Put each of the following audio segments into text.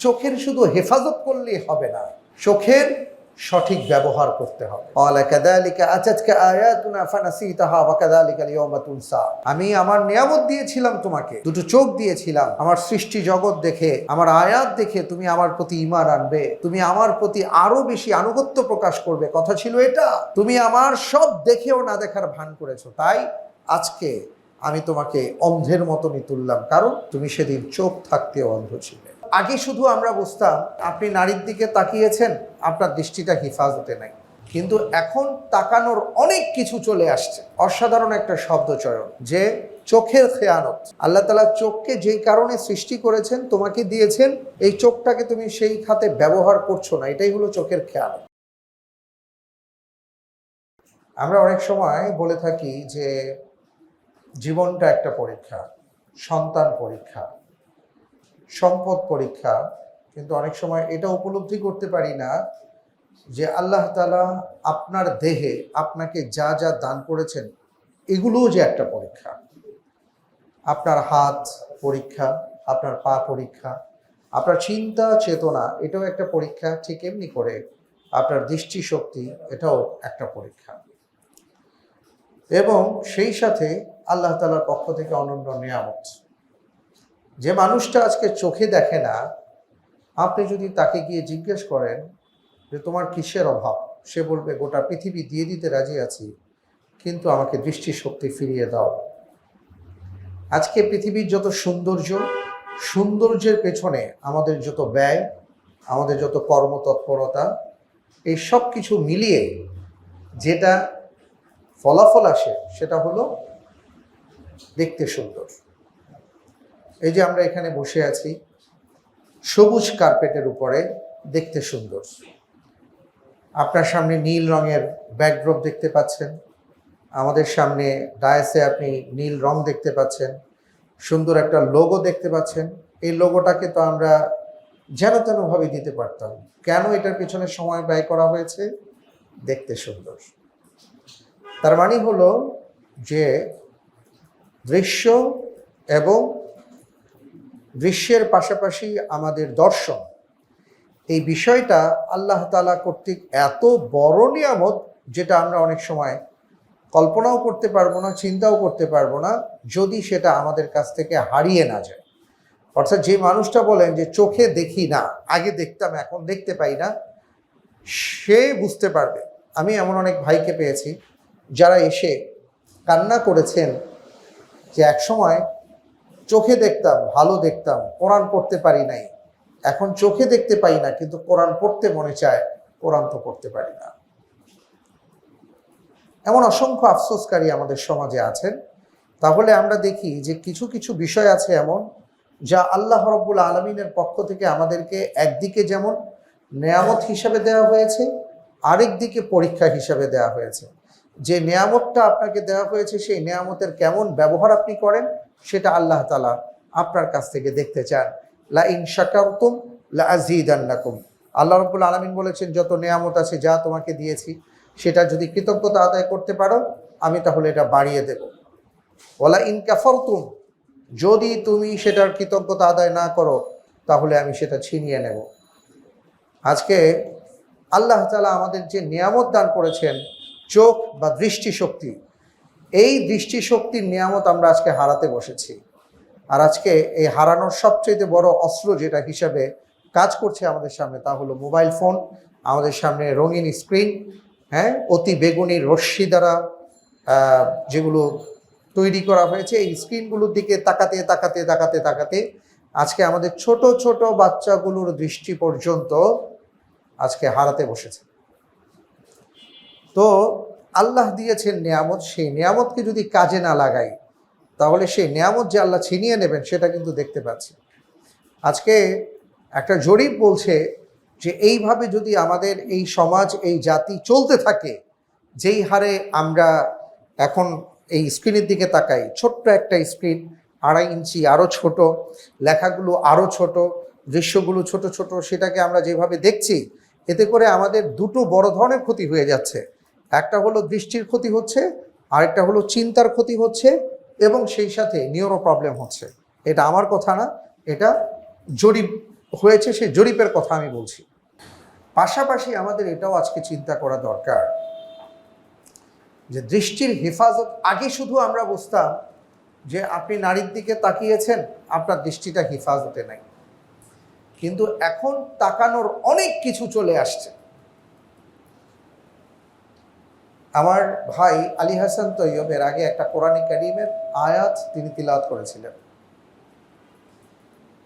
চোখের শুধু হেফাজত করলেই হবে না চোখের সঠিক ব্যবহার করতে হবে। আমি আমার নিয়ামত দিয়েছিলাম তোমাকে দুটো চোখ দিয়েছিলাম আমার সৃষ্টি জগৎ দেখে আমার আয়াত দেখে তুমি আমার প্রতি ঈমান আনবে তুমি আমার প্রতি আরও বেশি আনুগত্য প্রকাশ করবে। কথা ছিল এটা তুমি আমার সব দেখেও না দেখার ভান করেছ তাই আজকে আমি তোমাকে অন্ধের মতনই তুললাম কারণ তুমি সেদিন চোখ থাকতেও অন্ধ ছিলে। আগে শুধু আমরা বুঝতাম, আপনি নারীর দিকে তাকিয়েছেন, আপনার দৃষ্টিটা হেফাজতে নাই। কিন্তু এখন তাকানোর অনেক কিছু চলে আসছে। অসাধারণ একটা শব্দ চয়ন, যে চোখের খেয়ানত। আল্লাহ তালা চোখকে যেই কারণে সৃষ্টি করেছেন, তোমাকে দিয়েছেন, এই চোখটাকে তুমি সেই খাতে ব্যবহার করছ না, এটাই হলো চোখের খেয়ানত। আমরা অনেক সময় বলে থাকি যে, জীবনটা একটা পরীক্ষা, সন্তান পরীক্ষা। সম্পদ পরীক্ষা, কিন্তু অনেক সময় এটা উপলব্ধি করতে পারি না যে আল্লাহ তালা আপনার দেহে আপনাকে যা যা দান করেছেন, এগুলোও যে একটা পরীক্ষা। আপনার হাত পরীক্ষা, আপনার পা পরীক্ষা, আপনার চিন্তা চেতনা, এটাও একটা পরীক্ষা, ঠিক এমনি করে আপনার দৃষ্টিশক্তি, এটাও একটা পরীক্ষা। এবং সেই সাথে আল্লাহ তালার পক্ষ থেকে অনন্য নিয়ামত। যে মানুষটা আজকে চোখে দেখে না, আপনি যদি তাকে গিয়ে জিজ্ঞেস করেন যে তোমার কিসের অভাব? সে বলবে, গোটা পৃথিবী দিয়ে দিতে রাজি আছি, কিন্তু আমাকে দৃষ্টিশক্তি ফিরিয়ে দাও। আজকে পৃথিবীর যত সৌন্দর্য, সৌন্দর্যের পেছনে আমাদের যত ব্যয়, আমাদের যত কর্মতৎপরতা, এই সব কিছু মিলিয়ে যেটা ফলাফল আসে, সেটা হলো দেখতে সুন্দর। এই যে আমরা এখানে বসে আছি, সবুজ কার্পেটের উপরে দেখতে সুন্দর। আপনার সামনে নীল রঙের ব্যাকড্রপ দেখতে পাচ্ছেন। আমাদের সামনে ডায়াসে আপনি নীল রং দেখতে পাচ্ছেন। সুন্দর একটা লোগো দেখতে পাচ্ছেন। এই লোগোটাকে তো আমরা যেন তেনভাবে দিতে পারতাম। কেন এটার পেছনে সময় ব্যয় করা হয়েছে? দেখতে সুন্দর। তার মানে হলো যে দৃশ্য এবং দৃশ্যের পাশাপাশি আমাদের দর্শন। এই বিষয়টা আল্লাহ তালা কর্তৃক এত বড় নিয়ামত যেটা আমরা অনেক সময় কল্পনাও করতে পারব না, চিন্তাও করতে পারব না, যদি সেটা আমাদের কাছ থেকে হারিয়ে না যায়। অর্থাৎ যে মানুষটা বলেন যে চোখে দেখি না, আগে দেখতাম, এখন দেখতে পাই না, সে বুঝতে পারবে। আমি এমন অনেক ভাইকে পেয়েছি যারা এসে কান্না করেছেন যে একসময় চোখে দেখতাম, ভালো দেখতাম, কোরআন পড়তে পারি নাই। এখন চোখে দেখতে পাই না, কিন্তু কোরআন পড়তে মনে চায়, কোরআন তো পড়তে পারি না। এমন অসংখ্য আফসোসকারী আমাদের সমাজে আছেন। তাহলে আমরা দেখি যে কিছু কিছু বিষয় আছে এমন, যা আল্লাহ রব্বুল আলমিনের পক্ষ থেকে আমাদেরকে একদিকে যেমন নেয়ামত হিসাবে দেওয়া হয়েছে, আরেক দিকে পরীক্ষা হিসাবে দেওয়া হয়েছে। যে নেয়ামতটা আপনাকে দেওয়া হয়েছে, সেই নেয়ামতের কেমন ব্যবহার আপনি করেন সেটা আল্লাহ তালা আপনার কাছ থেকে দেখতে চান। লা ইন শাকারতুম লা আজিদান্নাকুম আল্লাহ রব্বুল আলমিন বলেছেন, যত নেয়ামত আছে যা তোমাকে দিয়েছি সেটা যদি কৃতজ্ঞতা আদায় করতে পারো, আমি তাহলে এটা বাড়িয়ে দেব। ওলা ইন কাফরতুম, যদি তুমি সেটার কৃতজ্ঞতা আদায় না করো, তাহলে আমি সেটা ছিনিয়ে নেব। আজকে আল্লাহ তালা আমাদের যে নিয়ামত দান করেছেন, চোখ বা দৃষ্টিশক্তি এই দৃষ্টিশক্তির নিয়ামত আমরা আজকে হারাতে বসেছি। আর আজকে এই হারানোর সবচেয়ে বড় অস্ত্র যেটা হিসাবে কাজ করছে আমাদের সামনে তা হলো মোবাইল ফোন, আমাদের সামনে রঙিন স্ক্রিন হ্যাঁ অতি বেগুনি রশ্মি দ্বারা যেগুলো তৈরি করা হয়েছে, এই স্ক্রিনগুলোর দিকে তাকাতে তাকাতে তাকাতে তাকাতে আজকে আমাদের ছোট ছোট বাচ্চাগুলোর দৃষ্টি পর্যন্ত আজকে হারাতে বসেছে। তো আল্লাহ দিয়েছেন নিয়ামত, সেই নিয়ামতকে যদি কাজে না লাগাই, তাহলে সেই নিয়ামত যে আল্লাহ ছিনিয়ে নেবেন সেটা কিন্তু দেখতে পাচ্ছি। আজকে একটা জরিপ বলছে যে এইভাবে যদি আমাদের এই সমাজ, এই জাতি চলতে থাকে, যেই হারে আমরা এখন এই স্ক্রিনের দিকে তাকাই, ছোট্ট একটা স্ক্রিন, আড়াই ইঞ্চি আরও ছোট, লেখাগুলো আরও ছোট, দৃশ্যগুলো ছোট ছোট, সেটাকে আমরা যেভাবে দেখছি, এতে করে আমাদের দুটো বড় ধরনের ক্ষতি হয়ে যাচ্ছে। একটা হলো দৃষ্টির ক্ষতি হচ্ছে, আরেকটা হলো চিন্তার ক্ষতি হচ্ছে এবং সেই সাথে নিউরো প্রবলেম হচ্ছে। এটা আমার কথা না, এটা জরিপ হয়েছে সেই জরিপের কথা আমি বলছি। পাশাপাশি আমাদের এটাও আজকে চিন্তা করা দরকার যে দৃষ্টির হেফাজত, আগে শুধু আমরা বুঝতাম যে আপনি নারীর দিকে তাকিয়েছেন, আপনার দৃষ্টিটা হেফাজতে নাই। কিন্তু এখন তাকানোর অনেক কিছু চলে আসছে। আমার ভাই আলী হাসান তৈয়ব এর আগে একটা কোরআনিক কারিমের আয়াত তিনি তিলাত করেছিলেন।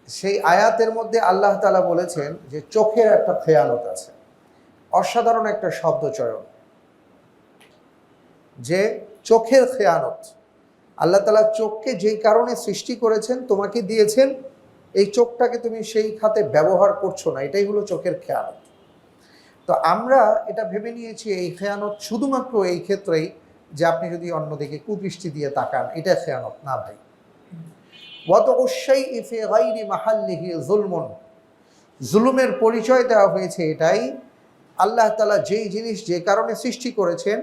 সেই আয়াতের মধ্যে আল্লাহ তালা বলেছেন যে চোখের একটা খেয়ালত আছে, অসাধারণ একটা শব্দ চয়ন। যে চোখের খেয়ানত, আল্লাহ তালা চোখকে যেই কারণে সৃষ্টি করেছেন, তোমাকে দিয়েছেন, এই চোখটাকে তুমি সেই খাতে ব্যবহার করছ না, এটাই হলো চোখের খেয়ানত। তো আমরা এটা ভেবে নিয়েছি এই খেয়ানত শুধুমাত্র এই ক্ষেত্রেই যে আপনি যদি অন্যদিকে কুদৃষ্টি দিয়ে তাকান, এটা খেয়ানত না ভাই। ইফে গাইরি মাহাল্লিহি জুলমন জুলুমের পরিচয় দেওয়া হয়েছে এটাই। আল্লাহ তালা যেই জিনিস যে কারণে সৃষ্টি করেছেন,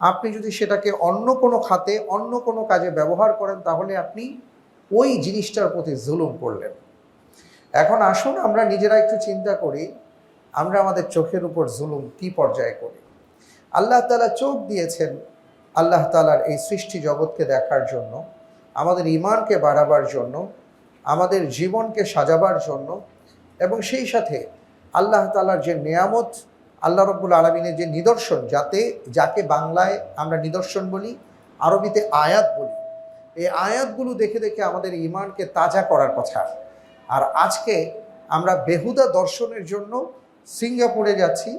আপনি যদি সেটাকে অন্য কোনো খাতে, অন্য কোনো কাজে ব্যবহার করেন, তাহলে আপনি ওই জিনিসটার প্রতি জুলুম করলেন। এখন আসুন আমরা নিজেরা একটু চিন্তা করি আমরা আমাদের চোখের উপর জুলুম কি পর্যায়ে করি? আল্লাহ তালা চোখ দিয়েছেন আল্লাহ তালার এই সৃষ্টি জগৎকে দেখার জন্য, আমাদের ইমানকে বাড়াবার জন্য, আমাদের জীবনকে সাজাবার জন্য এবং সেই সাথে আল্লাহ তালার যে নিয়ামত, আল্লাহ রব্বুল আলমিনের যে নিদর্শন যাতে, যাকে বাংলায় আমরা নিদর্শন বলি, আরবিতে আয়াত বলি, এই আয়াতগুলো দেখে দেখে আমাদের ইমানকে তাজা করার কথা। আর আজকে আমরা বেহুদা দর্শনের জন্য সিঙ্গাপুরে যাচ্ছি,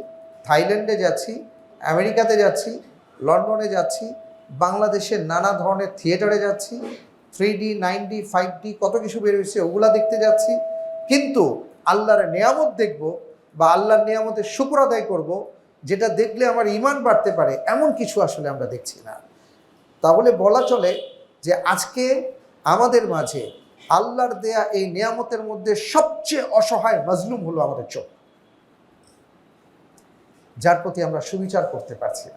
থাইল্যান্ডে যাচ্ছি, আমেরিকাতে যাচ্ছি, লন্ডনে যাচ্ছি বাংলাদেশের নানা ধরনের থিয়েটারে যাচ্ছি three D nine D five D কত কিছু বেরোয়েছে ওগুলা দেখতে যাচ্ছি। কিন্তু আল্লাহর নিয়ামত দেখব বা আল্লাহর নিয়ামতের শুক্র আদায় করব, যেটা দেখলে আমার ইমান বাড়তে পারে, এমন কিছু আসলে আমরা দেখছি না। তাহলে বলা চলে যে আজকে আমাদের মাঝে আল্লাহর দেয়া এই নিয়ামতের মধ্যে সবচেয়ে অসহায় মজলুম হলো আমাদের চোখ। যার প্রতি আমরা সুবিচার করতে পারছি।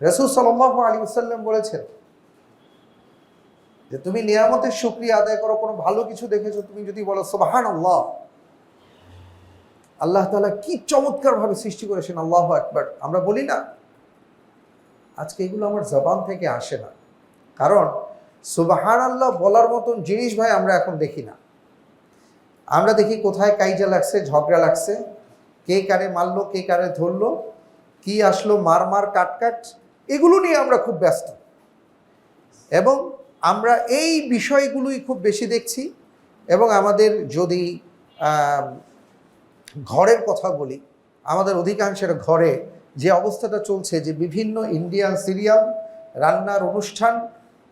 রসুল সাল্লাহ আলী সাল্লাম বলেছেন যে, তুমি নিয়ামতের সুক্রিয়া আদায় করো, কোনো ভালো কিছু দেখেছ, তুমি যদি বলো সোবাহান আল্লাহ আল্লাহ তালা কি চমৎকার ভাবে সৃষ্টি করেছেন, আল্লাহ একবার আমরা বলি না, আজকে এগুলো আমার জবান থেকে আসে না। কারণ সুবাহান আল্লাহ বলার মতন জিনিস ভাই আমরা এখন দেখি না। আমরা দেখি কোথায় কাইজা লাগছে, ঝগড়া লাগছে কে কারে মারলো, কে কারে ধরলো, কি আসলো, মার মার, কাট কাট, এগুলো নিয়ে আমরা খুব ব্যস্ত। এবং আমরা এই বিষয়গুলোই খুব বেশি দেখছি এবং আমাদের যদি ঘরের কথা বলি, আমাদের অধিকাংশের ঘরে যে অবস্থাটা চলছে, যে বিভিন্ন ইন্ডিয়ান সিরিয়াল রান্নার অনুষ্ঠান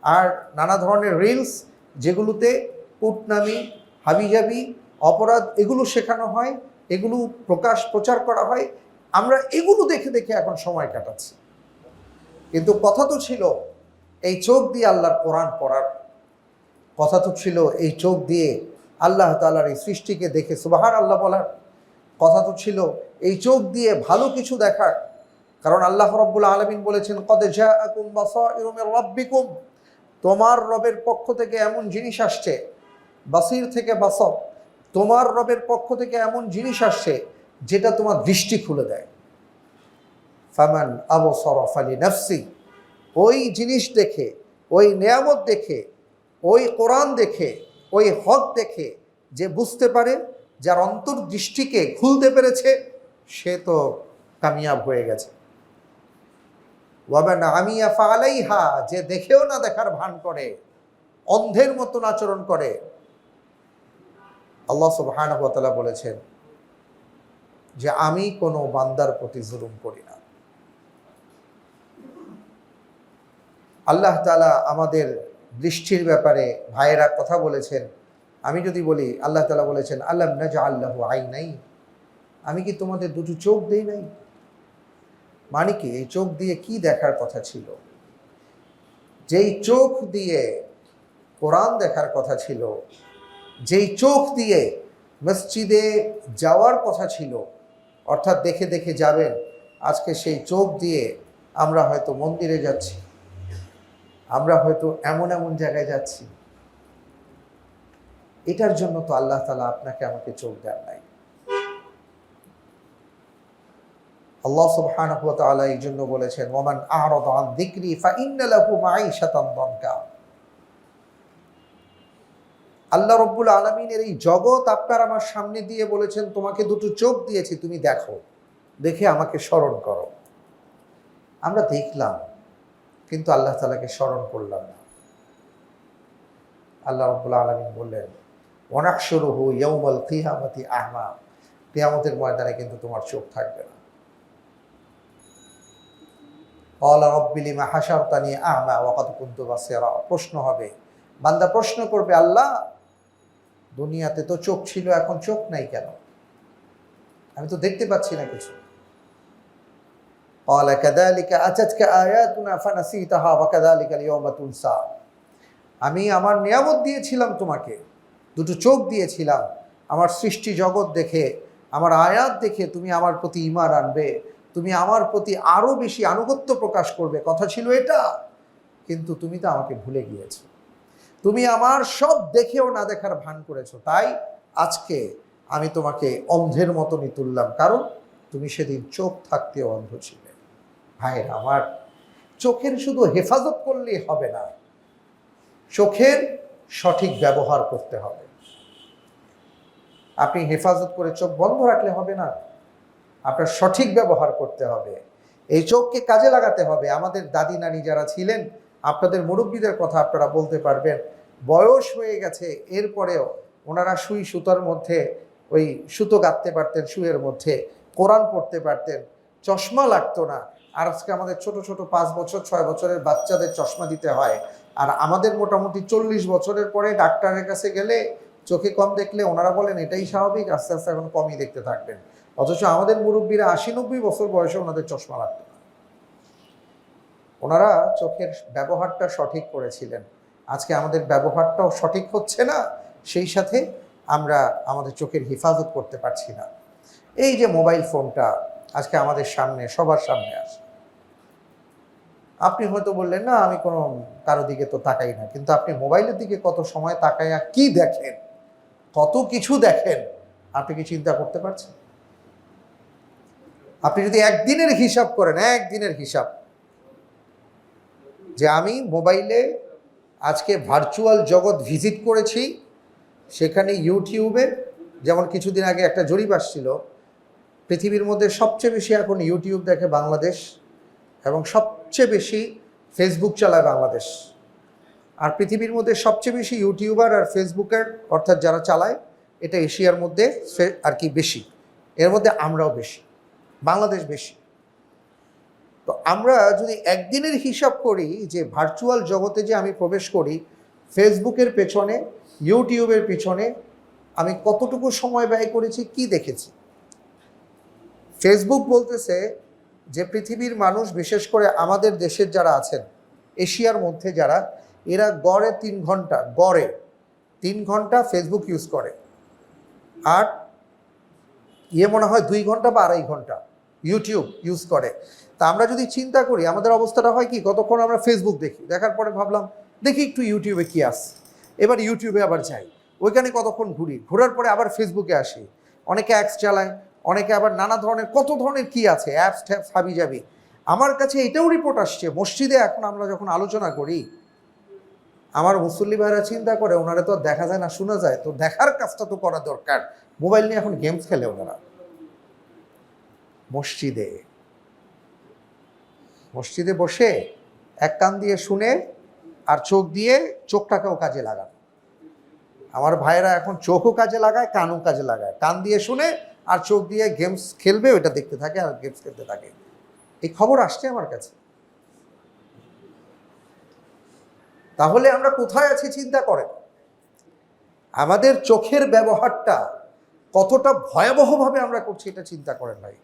আর নানা ধরনের রিলস যেগুলোতে কুটনামি হাবিজাবি, অপরাধ, এগুলো শেখানো হয়। এগুলো প্রকাশ, প্রচার করা হয়। আমরা এগুলো দেখে দেখে এখন সময় কাটাচ্ছি। কিন্তু কথা তো ছিল, এই চোখ দিয়ে আল্লাহর কোরআন পড়ার। কথা তো ছিল, এই চোখ দিয়ে আল্লাহ তালার এই সৃষ্টিকে দেখে সুবাহার আল্লাহ বলার। কথা তো ছিল, এই চোখ দিয়ে ভালো কিছু দেখার। কারণ আল্লাহ রব্বুল আলমিন বলেছেন, কদে মির রাব্বিকুম। তোমার রবের পক্ষ থেকে এমন জিনিস আসছে, বাসির থেকে বাসর তোমার রবের পক্ষ থেকে এমন জিনিস আসছে যেটা তোমার দৃষ্টি খুলে দেয়। ফামান আবসর ফালি নফসি, ওই জিনিস দেখে, ওই নেয়ামত দেখে, ওই কোরআন দেখে, ওই হক দেখে যে বুঝতে পারে, যার অন্তর্দৃষ্টিকে খুলতে পেরেছে, সে তো কামিয়াব হয়ে গেছে। ওয়াবান আমিয়া ফালাইহা যে দেখেও না দেখার ভান করে, অন্ধের মতন আচরণ করে আল্লাহ তাআলা বলেছেন যে আমি কোনো বান্দার প্রতি জুলুম করি না। আল্লাহ তালা আমাদের দৃষ্টির ব্যাপারে ভাইয়েরা কথা বলেছেন। আমি যদি বলি, আল্লাহ তালা বলেছেন আল্লাহ নাজা আল্লাহ আই নাই আমি কি তোমাদের দুটো চোখ দেই নাই? মানে কি, এই চোখ দিয়ে কি দেখার কথা ছিল? যেই চোখ দিয়ে কোরআন দেখার কথা ছিল যেই চোখ দিয়ে মসজিদে যাওয়ার কথা ছিল, অর্থাৎ দেখে দেখে যাবেন, আজকে সেই চোখ দিয়ে আমরা হয়তো মন্দিরে যাচ্ছি। আমরা হয়তো এমন এমন জায়গায় যাচ্ছি। এটার জন্য তো আল্লাহ তালা আপনাকে আমাকে চোখ দেন নাই। আল্লাহ সুবহানাহু ওয়া তাআলা এই জন্য বলেছেন ওমান আ'রাদা যিকরি ফাইন্না লাহু মাঈশাতান দানকা। আল্লাহ রব্বুল আলমিনের এই জগৎ আপনার আমার সামনে দিয়ে বলেছেন, তোমাকে দুটো চোখ দিয়েছি, তুমি দেখো, দেখে আমাকে স্মরণ করো। আমরা দেখলাম, কিন্তু আল্লাহ তালাকে স্মরণ করলাম না। আল্লাহ রব্বুল আলমিন বললেন অনাক্ষরহু ইয়ৌমল কিয়ামতি আহমা। কিয়ামতের ময়দানে কিন্তু তোমার চোখ থাকবে না। প্রশ্ন হবে। বান্দা প্রশ্ন করবে, আল্লাহ দুনিয়াতে তো চোখ ছিল এখন চোখ নাই কেন আমি তো দেখতে পাচ্ছি না কিছু قال كذلك أتتك آياتنا فنسيتها وكذلك اليوم تنسى আমি আমার নিয়ামত দিয়েছিলাম তোমাকে দুটো চোখ দিয়েছিলাম আমার সৃষ্টি জগৎ দেখে আমার আয়াত দেখে তুমি আমার প্রতি ইমান আনবে তুমি আমার প্রতি আরো বেশি আনুগত্য প্রকাশ করবে কথা ছিল এটা কিন্তু তুমি তো আমাকে ভুলে গিয়েছো তুমি আমার সব দেখেও না দেখার ভান করেছ। তাই আজকে আমি তোমাকে অন্ধের মতনই তুললাম। কারণ তুমি সেদিন চোখ থাকতেও অন্ধ ছিলে। ভাইয়ের, আমার চোখের শুধু হেফাজত করলেই হবে না, চোখের সঠিক ব্যবহার করতে হবে। আপনি হেফাজত করে চোখ বন্ধ রাখলে হবে না, আপনার সঠিক ব্যবহার করতে হবে। এই চোখকে কাজে লাগাতে হবে। আমাদের দাদি নানি যারা ছিলেন আপনাদের মুরব্বীদের কথা আপনারা বলতে পারবেন। বয়স হয়ে গেছে, এরপরেও ওনারা সুই সুতার মধ্যে, ওই সুতো গাঁথতে পারতেন শুয়ের মধ্যে, কোরআন পড়তে পারতেন। চশমা লাগতো না। আর আজকে আমাদের ছোট ছোট পাঁচ বছর, ছয় বছরের বাচ্চাদের চশমা দিতে হয়। আর আমাদের মোটামুটি চল্লিশ বছরের পরে ডাক্তারের কাছে গেলে চোখে কম দেখলে ওনারা বলেন, এটাই স্বাভাবিক, আস্তে আস্তে এখন কমই দেখতে থাকবেন। অথচ আমাদের মুরব্বীরা আশি, নব্বই বছর বয়সে ওনাদের চশমা লাগতো। ওনারা চোখের ব্যবহারটা সঠিক করেছিলেন। আজকে আমাদের ব্যবহারটাও সঠিক হচ্ছে না, সেই সাথে আমরা আমাদের চোখের হেফাজত করতে পারছি না। এই যে মোবাইল ফোনটা আজকে আমাদের সামনে, সবার সামনে আসে। আপনি হয়তো বললেন, না, আমি কোনো, কারও দিকে তো তাকাই না। কিন্তু আপনি মোবাইলের দিকে কত সময় তাকাইয়া কি দেখেন? কত কিছু দেখেন? আপনি কি চিন্তা করতে পারছেন? আপনি যদি একদিনের হিসাব করেন, একদিনের হিসাব যে আমি মোবাইলে আজকে ভার্চুয়াল জগৎ ভিজিট করেছি, সেখানে ইউটিউবে যেমন কিছুদিন আগে একটা জরিপ আসছিল, পৃথিবীর মধ্যে সবচেয়ে বেশি এখন ইউটিউব দেখে বাংলাদেশ এবং সবচেয়ে বেশি ফেসবুক চালায় বাংলাদেশ। আর পৃথিবীর মধ্যে সবচেয়ে বেশি ইউটিউবার আর ফেসবুকের অর্থাৎ যারা চালায়, এটা এশিয়ার মধ্যে আর কি বেশি। এর মধ্যে আমরাও বেশি। বাংলাদেশ বেশি। তো আমরা যদি একদিনের হিসাব করি যে ভার্চুয়াল জগতে যে আমি প্রবেশ করি ফেসবুকের পেছনে ইউটিউবের পেছনে, আমি কতটুকু সময় ব্যয় করেছি, কি দেখেছি? ফেসবুক বলতেছে যে পৃথিবীর মানুষ, বিশেষ করে আমাদের দেশের যারা আছেন, এশিয়ার মধ্যে যারা, এরা গড়ে তিন ঘণ্টা, গড়ে তিন ঘণ্টা ফেসবুক ইউজ করে। আর ইয়ে মনে হয় দুই ঘণ্টা বা আড়াই ঘণ্টা ইউটিউব ইউজ করে। তা আমরা যদি চিন্তা করি, আমাদের অবস্থাটা হয় কি? কতক্ষণ আমরা ফেসবুক দেখি? দেখার পরে ভাবলাম, দেখি একটু ইউটিউবে কি আসে এবার ইউটিউবে আবার যাই। ওইখানে কতক্ষণ ঘুরি? ঘোরার পরে আবার ফেসবুকে আসি। অনেকে অ্যাপস চালায়, অনেকে আবার নানা ধরনের, কত ধরনের কি আছে? অ্যাপস ট্যাপস হাবি যাবি আমার কাছে এটাও রিপোর্ট আসছে, মসজিদে এখন আমরা যখন আলোচনা করি, আমার মুসল্লি ভাইরা চিন্তা করে, ওনারা তো দেখা যায় না, শোনা যায়। তো দেখার কাজটা তো করা দরকার। মোবাইল নিয়ে এখন গেমস খেলে ওনারা। মসজিদে মসজিদে বসে এক কান দিয়ে শুনে আর চোখ দিয়ে চোখটাকেও কাজে লাগান। আমার ভাইয়েরা এখন চোখও কাজে লাগায়, কানও কাজে লাগায়। কান দিয়ে শুনে আর চোখ দিয়ে গেমস খেলবে ওটা দেখতে থাকে আর গেমস খেলতে থাকে। এই খবর আসছে আমার কাছে। তাহলে আমরা কোথায় আছি, চিন্তা করেন? আমাদের চোখের ব্যবহারটা কতটা ভয়াবহভাবে আমরা করছি, এটা চিন্তা করেন ভাই।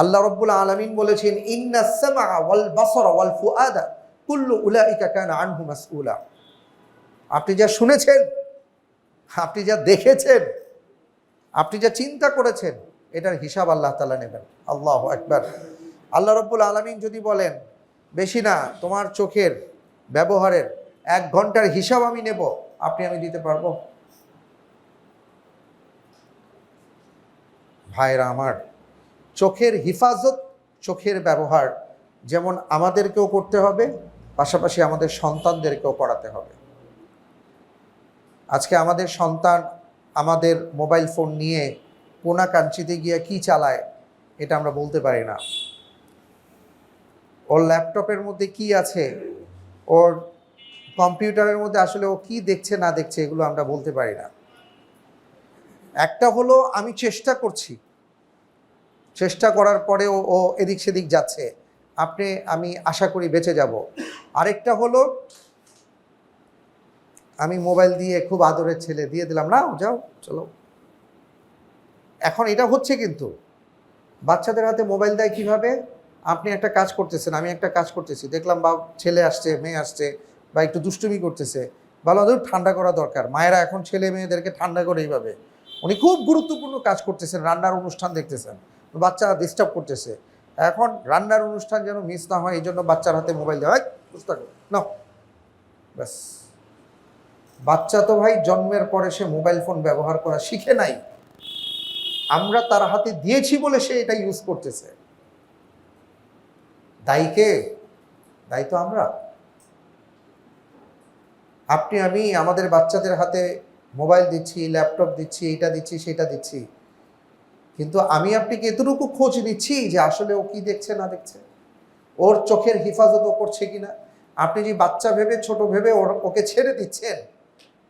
আল্লাহ রব্বুল আলমিন বলেছেন, ইন্না সামা ওয়াল বাসরা ওয়াল ফুআদা কুল্লু উলাইকা কানা আনহু মাসউলা। আপনি যা শুনেছেন, আপনি যা দেখেছেন, আপনি যা চিন্তা করেছেন, এটার হিসাব আল্লাহ তালা নেবেন। আল্লাহ একবার আল্লাহ রব্বুল আলমিন যদি বলেন, বেশি না, তোমার চোখের ব্যবহারের এক ঘণ্টার হিসাব আমি নেব, আপনি আমি দিতে পারব? ভাইরা আমার চোখের হিফাজত, চোখের ব্যবহার যেমন আমাদেরকেও করতে হবে, পাশাপাশি আমাদের সন্তানদেরকেও করাতে হবে। আজকে আমাদের সন্তান আমাদের মোবাইল ফোন নিয়ে কোনা কাঞ্চিতে গিয়ে কি চালায়, এটা আমরা বলতে পারি না। ওর ল্যাপটপের মধ্যে কি আছে, ওর কম্পিউটারের মধ্যে আসলে ও কি দেখছে, না দেখছে, এগুলো আমরা বলতে পারি না। একটা হলো আমি চেষ্টা করছি চেষ্টা করার পরেও ও এদিক সেদিক যাচ্ছে। আপনি, আমি আশা করি বেঁচে যাব। আরেকটা হলো, আমি মোবাইল দিয়ে খুব আদরের ছেলে দিয়ে দিলাম না যাও, চলো। এখন এটা হচ্ছে কিন্তু, বাচ্চাদের হাতে মোবাইল দেয় কীভাবে? আপনি একটা কাজ করতেছেন, আমি একটা কাজ করতেছি। দেখলাম বা, ছেলে আসছে, মেয়ে আসছে, বা একটু দুষ্টুমি করতেছে। ভালো ঠান্ডা করা দরকার। মায়েরা এখন ছেলে মেয়েদেরকে ঠান্ডা করে এইভাবে উনি খুব গুরুত্বপূর্ণ কাজ করতেছেন, রান্নার অনুষ্ঠান দেখতেছেন। বাচ্চারা ডিস্টার্ব করতেছে। এখন রান্নার অনুষ্ঠান যেন মিস না হয় এই জন্য বাচ্চার হাতে মোবাইল দেওয়া। হয় বুঝতে না ব্যাস। বাচ্চা তো ভাই জন্মের পরে সে মোবাইল ফোন ব্যবহার করা শিখে নাই। আমরা তার হাতে দিয়েছি বলে সে এটা ইউজ করতেছে। দায়ী কে? দায়ী তো আমরা। আপনি, আমি, আমাদের বাচ্চাদের হাতে মোবাইল দিচ্ছি ল্যাপটপ দিচ্ছি এটা দিচ্ছি, সেটা দিচ্ছি। কিন্তু আমি আপনাকে এতটুকু খোঁজ নিচ্ছি যে আসলে ও কি দেখছে, না দেখছে। ওর চোখের হিফাজত ও করছে কিনা? আপনি যে বাচ্চা ভেবে, ছোট ভেবে ওর, ওকে ছেড়ে দিচ্ছেন,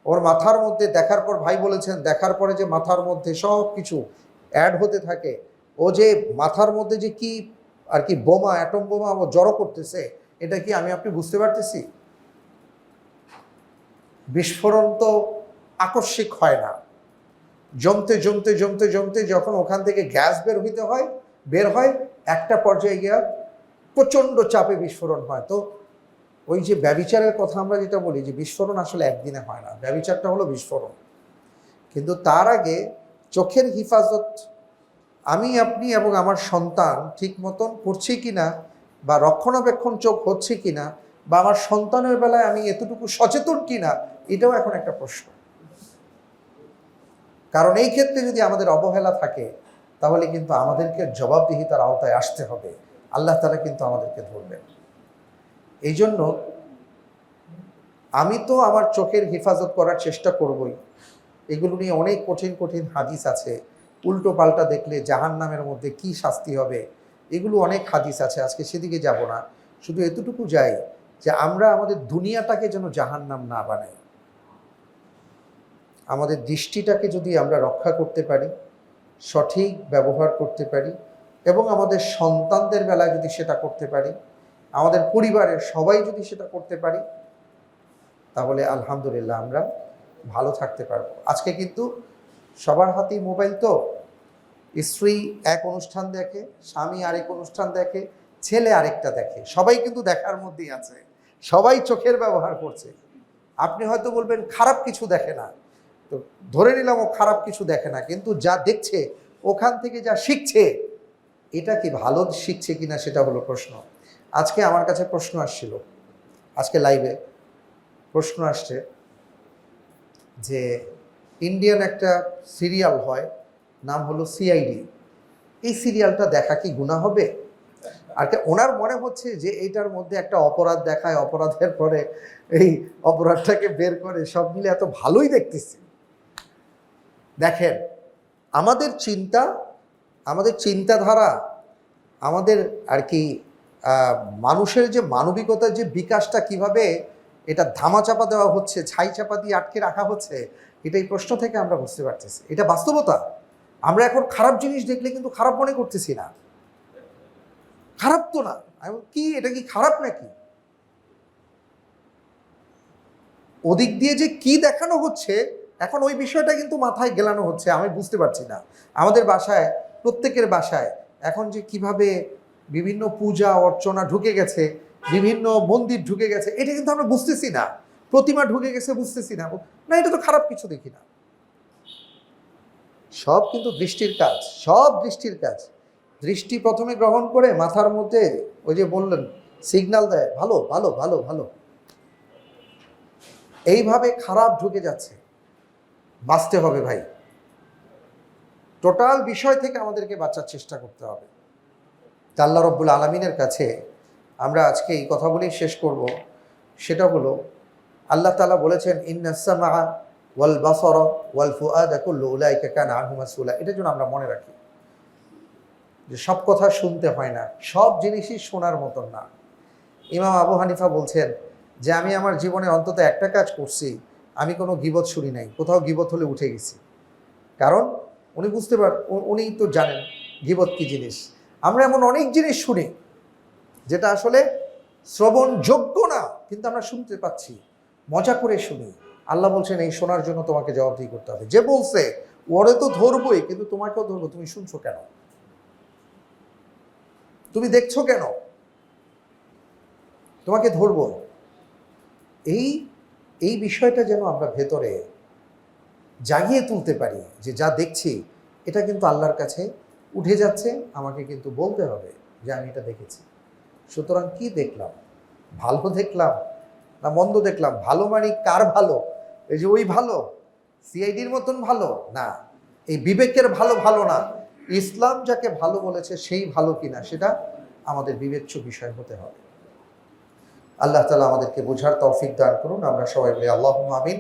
ওর মাথার মধ্যে দেখার পর ভাই বলেছেন, দেখার পরে যে মাথার মধ্যে সব কিছু অ্যাড হতে থাকে, ও যে মাথার মধ্যে যে কি আর কি বোমা অ্যাটম বোমা ও জড়ো করতেছে, এটা কি আমি আপনি বুঝতে পারতেছি? বিস্ফোরণ তো আকস্মিক হয় না। জমতে জমতে জমতে জমতে যখন ওখান থেকে গ্যাস বের হইতে হয়, বের হয়, একটা পর্যায়ে গিয়া প্রচণ্ড চাপে বিস্ফোরণ হয়। তো ওই যে ব্যবিচারের কথা আমরা যেটা বলি যে বিস্ফোরণ আসলে একদিনে হয় না, ব্যবিচারটা হলো বিস্ফোরণ। কিন্তু তার আগে চোখের হিফাজত, আমি, আপনি এবং আমার সন্তান ঠিক মতন করছি কি না বা রক্ষণাবেক্ষণ চোখ হচ্ছে কি না বা আমার সন্তানের বেলায় আমি এতটুকু সচেতন কিনা, এটাও এখন একটা প্রশ্ন। কারণ এই ক্ষেত্রে যদি আমাদের অবহেলা থাকে, তাহলে কিন্তু আমাদেরকে জবাবদিহিতার আওতায় আসতে হবে। আল্লাহ তালা কিন্তু আমাদেরকে ধরবেন। এই জন্য আমি তো আমার চোখের হেফাজত করার চেষ্টা করবই। এগুলো নিয়ে অনেক কঠিন কঠিন হাদিস আছে। উল্টো পাল্টা দেখলে জাহান নামের মধ্যে কি শাস্তি হবে? এগুলো অনেক হাদিস আছে, আজকে সেদিকে যাব না। শুধু এতটুকু যাই যে আমরা আমাদের দুনিয়াটাকে যেন জাহান নাম না বানাই। আমাদের দৃষ্টিটাকে যদি আমরা রক্ষা করতে পারি, সঠিক ব্যবহার করতে পারি এবং আমাদের সন্তানদের বেলায় যদি সেটা করতে পারি, আমাদের পরিবারের সবাই যদি সেটা করতে পারি, তাহলে আলহামদুলিল্লাহ আমরা ভালো থাকতে পারব। আজকে কিন্তু সবার হাতেই মোবাইল তো। স্ত্রী এক অনুষ্ঠান দেখে, স্বামী আরেক অনুষ্ঠান দেখে, ছেলে আরেকটা দেখে। সবাই কিন্তু দেখার মধ্যেই আছে। সবাই চোখের ব্যবহার করছে। আপনি হয়তো বলবেন, খারাপ কিছু দেখে না। তো ধরে নিলাম ও খারাপ কিছু দেখে না, কিন্তু যা দেখছে, ওখান থেকে যা শিখছে, এটা কি ভালো শিখছে কিনা সেটা হলো প্রশ্ন। আজকে আমার কাছে প্রশ্ন আসছিল, আজকে লাইভে প্রশ্ন আসছে যে ইন্ডিয়ান একটা সিরিয়াল হয়, নাম হলো সিআইডি এই সিরিয়ালটা দেখা কি গুণা হবে? আর ওনার মনে হচ্ছে যে এইটার মধ্যে একটা অপরাধ দেখায়, অপরাধের পরে এই অপরাধটাকে বের করে, সব মিলে এত ভালোই দেখতেছি। দেখেন, আমাদের চিন্তা, আমাদের চিন্তাধারা, আমাদের আর কি মানুষের যে মানবিকতার যে বিকাশটা কীভাবে এটা ধামাচাপা দেওয়া হচ্ছে, ছাই চাপা দিয়ে আটকে রাখা হচ্ছে এটা এই প্রশ্ন থেকে আমরা বুঝতে পারতেছি। এটা বাস্তবতা। আমরা এখন খারাপ জিনিস দেখলে কিন্তু খারাপ মনে করতেছি না। খারাপ তো না। কি, এটা কি খারাপ নাকি? ওদিক দিয়ে যে কি দেখানো হচ্ছে এখন ওই বিষয়টা কিন্তু মাথায় গেলানো হচ্ছে, আমি বুঝতে পারছি না। আমাদের বাসায়, প্রত্যেকের বাসায় এখন যে কীভাবে বিভিন্ন পূজা, অর্চনা ঢুকে গেছে, বিভিন্ন মন্দির ঢুকে গেছে, এটা কিন্তু আমরা বুঝতেছি না। প্রতিমা ঢুকে গেছে, বুঝতেছি না। না, এটা তো খারাপ কিছু দেখি না। সব কিন্তু দৃষ্টির কাজ, সব দৃষ্টির কাজ। দৃষ্টি প্রথমে গ্রহণ করে মাথার মধ্যে ওই যে বললেন সিগন্যাল দেয়, ভালো ভালো ভালো ভালো। এইভাবে খারাপ ঢুকে যাচ্ছে। বাঁচতে হবে ভাই। টোটাল বিষয় থেকে আমাদেরকে বাঁচার চেষ্টা করতে হবে। তা আল্লাহ রব্বুল আলমিনের কাছে আমরা আজকে এই কথাগুলি শেষ করব। সেটা হলো, আল্লাহ তালা বলেছেন ইন্নাসমা ওয়াল বাসর ওয়াল ফুয়াদ কুল্লু উলাইকা কান আনহু মাসউলা। এটার জন্য আমরা মনে রাখি। যে সব কথা শুনতে হয় না, সব জিনিসই শোনার মতন না। ইমাম আবু হানিফা বলছেন যে, আমি আমার জীবনে অন্তত একটা কাজ করছি আমি কোনো গিবত শুনি নাই, কোথাও গিবত হলে উঠে গেছি। কারণ উনি বুঝতে পার উনি তো জানেন গিবত কি জিনিস। আমরা এমন অনেক জিনিস শুনি, যেটা আসলে শ্রবণযোগ্য না, কিন্তু আমরা শুনতে পাচ্ছি, মজা করে শুনি। আল্লাহ বলছেন, এই শোনার জন্য তোমাকে জবাবদিহি করতে হবে। যে বলছে, ওরে তো ধরবই, কিন্তু তোমাকেও ধরবো, তুমি শুনছো কেন? তুমি দেখছ কেন? তোমাকে ধরবো। এই এই বিষয়টা যেন আমরা ভেতরে জাগিয়ে তুলতে পারি যে যা দেখছি, এটা কিন্তু আল্লাহর কাছে উঠে যাচ্ছে, আমাকে কিন্তু বলতে হবে যে আমি এটা দেখেছি। সুতরাং কি দেখলাম? ভালো দেখলাম না মন্দ দেখলাম? ভালো মানে কার ভালো? এই যে ওই ভালো, সিআইডির মতন ভালো? না, এই বিবেকের ভালো ভালো না। ইসলাম যাকে ভালো বলেছে সেই ভালো কিনা, সেটা আমাদের বিবেচ্য বিষয় হতে হবে। আল্লাহ তালা আমাদেরকে বোঝার তৌফিক দান করুন। আমরা সবাই বলি আল্লাহ আমিন।